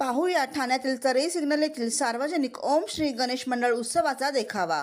पाहूया ठाण्यातील तरे सिग्नल येथील सार्वजनिक ओम श्री गणेश मंडळ उत्सवाचा देखावा.